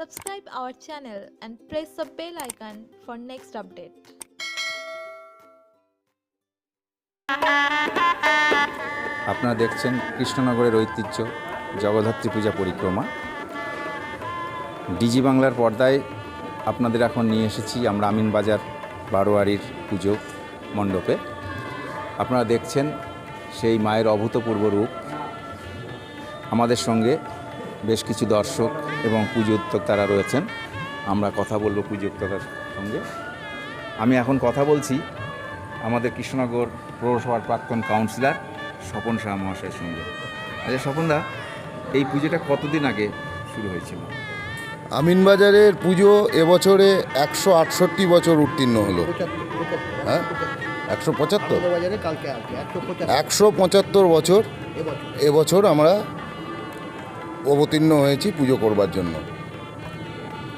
Subscribe our channel and press the bell icon for next update. আপনারা দেখছেন কৃষ্ণনগরের ঐতিহ্য, জগদ্ধাত্রী পূজা পরিক্রমা। ডিজি বাংলার পর্দায় আপনাদের এখন নিয়ে এসেছি আমরা আমিনবাজার বারোয়ারির পুজো মণ্ডপে। আপনারা দেখছেন সেই মায়ের অভূতপূর্ব রূপ। আমাদের সঙ্গে বেশ কিছু দর্শক এবং পুজো উদ্যোক্তারা রয়েছেন। আমরা কথা বলব পুজো উদ্যোক্তার সঙ্গে। আমি এখন কথা বলছি আমাদের কৃষ্ণনগর পৌরসভার প্রাক্তন কাউন্সিলর স্বপন শাহ মহাশয়ের সঙ্গে। আচ্ছা স্বপনদা এই পুজোটা কতদিন আগে শুরু হয়েছিল? আমিনবাজারের পুজো এবছরে একশো আটষট্টি বছর উত্তীর্ণ হলো। হ্যাঁ? একশো পঁচাত্তর? কালকে একশো পঁচাত্তর। বছর এবছর এবছর আমরা অবতীর্ণ হয়েছি পুজো করবার জন্য।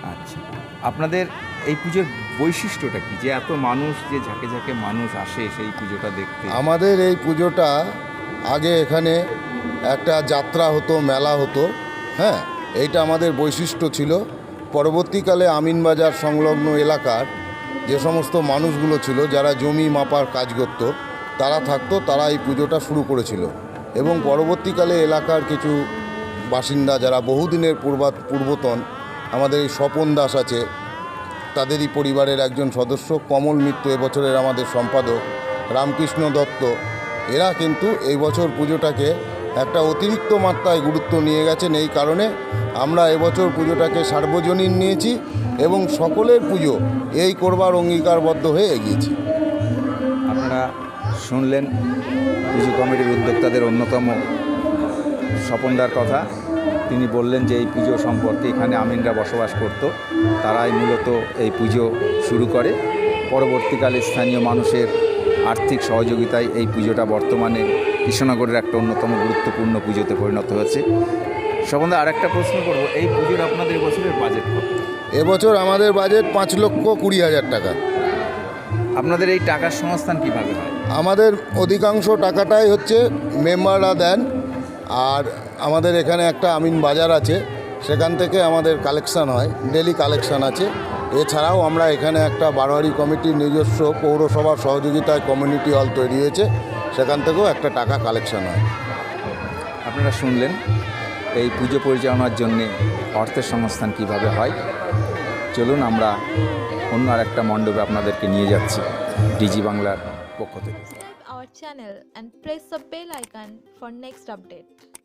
আচ্ছা। আপনাদের এই পুজোর বৈশিষ্ট্যটা কি? যে এত মানুষ যে ঝাঁকে ঝাঁকে মানুষ আসে সেই পুজোটা দেখতে। আমাদের এই পুজোটা আগে এখানে একটা যাত্রা হতো মেলা হতো হ্যাঁ? এইটা আমাদের বৈশিষ্ট্য ছিল। পরবর্তীকালে আমিনবাজার সংলগ্ন এলাকার যে সমস্ত মানুষগুলো ছিল যারা জমি মাপার কাজ করত তারা থাকতো তারা এই পুজোটা শুরু করেছিল। এবং পরবর্তীকালে এলাকার কিছু বাসিন্দা যারা বহুদিনের পূর্বা পূর্বতন, আমাদের এই স্বপন দাস আছে, তাদেরই পরিবারের একজন সদস্য, কমল মিত্র, এবছরের আমাদের সম্পাদক, রামকৃষ্ণ দত্ত, এরা কিন্তু এই বছর পুজোটাকে একটা অতিরিক্ত মাত্রায় গুরুত্ব নিয়ে গেছেন। এই কারণে আমরা এবছর পুজোটাকে সার্বজনীন নিয়েছি এবং সকলের পুজো এই করবার অঙ্গীকারবদ্ধ হয়ে এগিয়েছি। আপনারা শুনলেন, পুজো কমিটির উদ্যোক্তাদের অন্যতম স্বপনদার কথা। তিনি বললেন যে এই পুজো সম্পর্কে এখানে আমিনরা বসবাস করত। তারাই মূলত এই পুজো শুরু করে। পরবর্তীকালে স্থানীয় মানুষের আর্থিক সহযোগিতায় এই পুজোটা বর্তমানে কৃষ্ণনগরের একটা অন্যতম গুরুত্বপূর্ণ পুজোতে পরিণত হয়েছে। স্বপনদা আর একটা প্রশ্ন করব। এই পুজোর আপনাদের বছরের বাজেট কত? এবছর আমাদের বাজেট পাঁচ লক্ষ কুড়ি হাজার টাকা। আপনাদের এই টাকার সংস্থান কীভাবে হয়? আমাদের অধিকাংশ টাকাটাই হচ্ছে মেম্বাররা দেন। আর আমাদের এখানে একটা আমিন বাজার আছে, সেখান থেকে আমাদের কালেকশান হয়, ডেলি কালেকশান আছে। এছাড়াও আমরা এখানে একটা বারোয়ারি কমিটির নিজস্ব পৌরসভার সহযোগিতায় কমিউনিটি হল তৈরি হয়েছে, সেখান থেকেও একটা টাকা কালেকশন হয়। আপনারা শুনলেন এই পুজো পরিচালনার জন্যে অর্থের সংস্থান কীভাবে হয়। চলুন আমরা অন্য আরেকটা মণ্ডপে আপনাদেরকে নিয়ে যাচ্ছি, ডিজি বাংলার পক্ষ থেকে। Our channel and press the bell icon for next update.